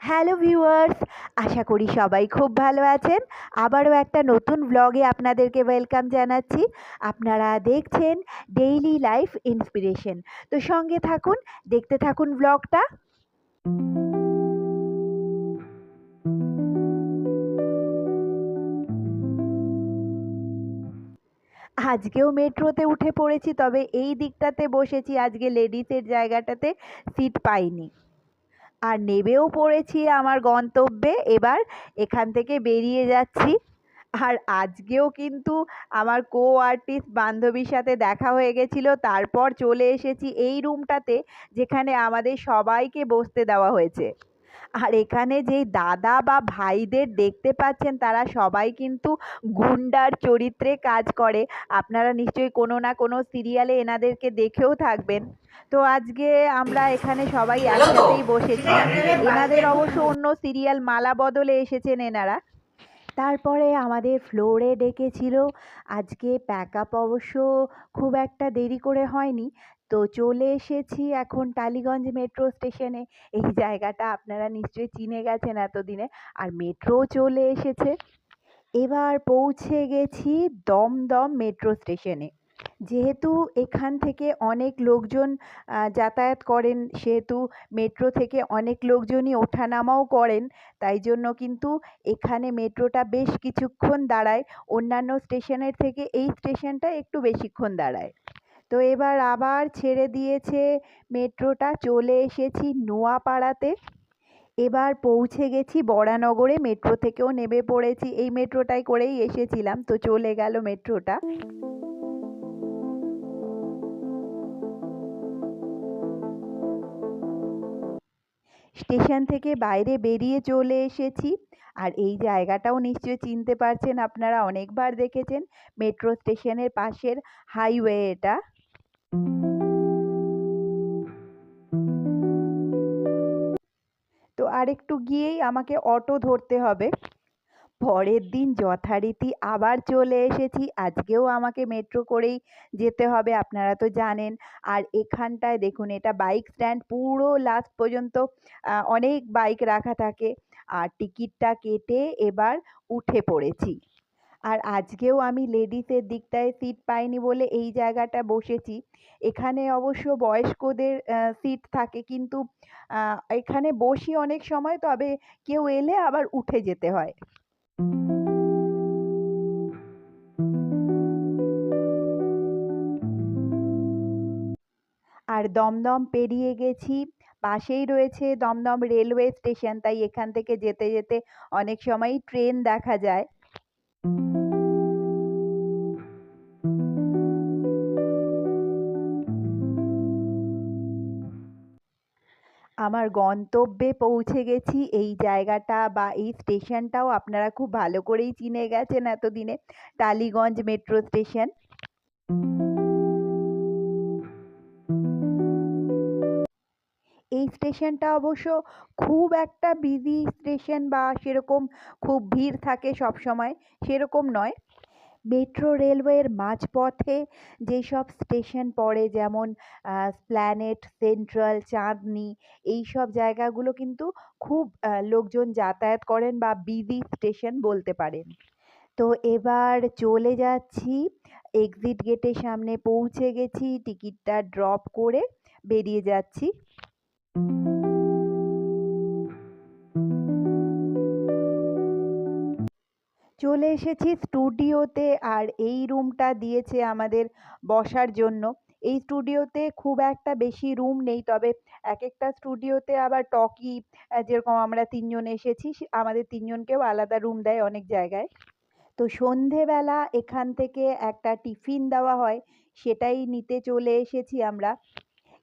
Hello viewers, আশা করি সবাই খুব ভালো আছেন। আবারও একটা নতুন ব্লগে আপনাদেরকে ওয়েলকাম জানাচ্ছি। আপনারা দেখছেন ডেইলি লাইফ ইন্সপিরেশন তো সঙ্গে থাকুন, দেখতে থাকুন ব্লগটা আজকেও মেট্রোতে উঠে পড়েছি, তবে এই দিকটাতে বসেছি। আজকে লেডিসের জায়গাটাতে সিট পাইনি। আর নেবেও পড়েছি আমার গন্তব্যে। এবার এখান থেকে বেরিয়ে যাচ্ছি। আর আজকেও কিন্তু আমার কো আর্টিস্ট বান্ধবীর সাথে দেখা হয়ে গেছিল। তারপর চলে এসেছি এই রুমটাতে যেখানে আমাদের সবাইকে বসতে দেওয়া হয়েছে। আর এখানে যেই দাদা বা ভাইদের দেখতে পাচ্ছেন তারা সবাই কিন্তু গুন্ডার চরিত্রে কাজ করে। আপনারা নিশ্চয়ই কোনো না কোনো সিরিয়ালে এনাদেরকে দেখেও থাকবেন। তো আজকে আমরা এখানে সবাই একসাথেই বসেছি। এনাদের অবশ্য অন্য সিরিয়াল মালা বদলে এসেছেন এনারা। তারপরে আমাদের ফ্লোরে ডেকেছিল। আজকে প্যাক আপ অবশ্য খুব একটা দেরি করে হয়নি। তো চলে এসেছি এখন টালিগঞ্জ মেট্রো স্টেশনে এই জায়গাটা আপনারা নিশ্চয়ই চিনে গেছেন এতদিনে। আর মেট্রো চলে এসেছে। এবার পৌঁছে গেছি দমদম মেট্রো স্টেশনে যেহেতু এখান থেকে অনেক লোকজন যাতায়াত করেন, সেহেতু মেট্রো থেকে অনেক লোকজনই ওঠানামাও করেন, তাই জন্য কিন্তু এখানে মেট্রোটা বেশ কিছুক্ষণ দাঁড়ায়। অন্যান্য স্টেশনের থেকে এই স্টেশনটা একটু বেশিক্ষণ দাঁড়ায়। তো এবার আবার ছেড়ে দিয়েছে মেট্রোটা, চলে এসেছি নোয়াপাড়াতে। এবার পৌঁছে গেছি বরানগরে মেট্রো থেকেও নেমে পড়েছি। এই মেট্রোটাই করেই এসেছিলাম, তো চলে গেল মেট্রোটা। স্টেশন থেকে বাইরে বেরিয়ে চলে এসেছি। আর এই জায়গাটাও নিশ্চয়ই চিনতে পারছেন আপনারা, অনেকবার দেখেছেন মেট্রো স্টেশনের পাশের হাইওয়ে এটা তো আর একটু গিয়েই আমাকে অটো ধরতে হবে। পরের দিন যথারীতি আবার চলে এসেছি। আজকেও আমাকে মেট্রো করেই যেতে হবে, আপনারা তো জানেন। আর এখানটায় দেখুন, এটা বাইক স্ট্যান্ড পুরো লাস্ট পর্যন্ত অনেক বাইক রাখা থাকে। আর টিকিটটা কেটে এবার উঠে পড়েছি। আর আজকেও আমি লেডিসের দিকটায় সিট পাইনি বলে এই জায়গাটা বসেছি। এখানে অবশ্য বয়স্কদের সিট থাকে কিন্তু এখানে বসি অনেক সময়, তবে কেউ এলে আবার উঠে যেতে হয়। আর দমদম পেরিয়ে গেছি। পাশেই রয়েছে দমদম রেলওয়ে স্টেশন, তাই এখান থেকে যেতে যেতে অনেক সময়ই ট্রেন দেখা যায়। আমার গন্তব্যে পৌঁছে গেছি। এই জায়গাটা বা এই স্টেশনটাও আপনারা খুব ভালো করেই চিনে গেছেন এতদিনে। Tollygunge metro station. এই স্টেশনটা অবশ্য খুব একটা বিজি স্টেশন বা সেরকম খুব ভিড় থাকে সব সময় সেরকম নয়। মেট্রো রেলওয়ের মাঝপথে যেসব স্টেশন পড়ে, যেমন স্প্ল্যানেট সেন্ট্রাল চাঁদনি এই সব জায়গাগুলো কিন্তু খুব লোকজন যাতায়াত করেন বা বিজি স্টেশন বলতে পারেন। তো এবার চলে যাচ্ছি এক্সিট গেটের সামনে পৌঁছে গেছি টিকিটটা ড্রপ করে বেরিয়ে যাচ্ছি। চলে এসেছি স্টুডিওতে আর এই রুমটা দিয়েছে আমাদের বসার জন্য। এই স্টুডিওতে খুব একটা বেশি রুম নেই, তবে এক একটা স্টুডিওতে আবার টকি যেরকম আমরা তিনজন এসেছি আমাদের তিনজনকেও আলাদা রুম দেয় অনেক জায়গায়। তো সন্ধেবেলা এখান থেকে একটা টিফিন দেওয়া হয়, সেটাই নিতে চলে এসেছি আমরা।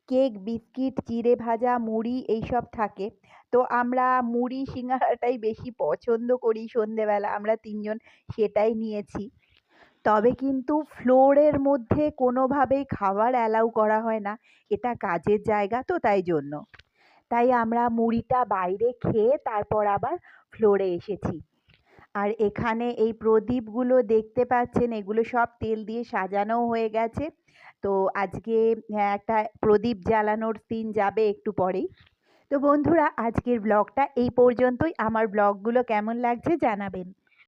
কেক, বিস্কিট, চিড়ে ভাজা, মুড়ি এইসব থাকে। তো আমরা মুড়ি, সিঙ্গারাটাই বেশি পছন্দ করি সন্ধেবেলা। আমরা তিনজন সেটাই নিয়েছি। তবে কিন্তু ফ্লোরের মধ্যে কোনোভাবেই খাবার অ্যালাউ করা হয় না। এটা কাজের জায়গা তো তাই জন্য। তাই আমরা মুড়িটা বাইরে খেয়ে তারপর আবার ফ্লোরে এসেছি। আর এখানে এই প্রদীপগুলো দেখতে পাচ্ছেন, এগুলো সব তেল দিয়ে সাজানো হয়ে গেছে। তো আজকে হ্যাঁ, একটা প্রদীপ জ্বালানোর সিন যাবে একটু পরেই। তো বন্ধুরা আজকের ব্লগটা এই পর্যন্তই। আমার ব্লগগুলো কেমন লাগছে জানাবেন।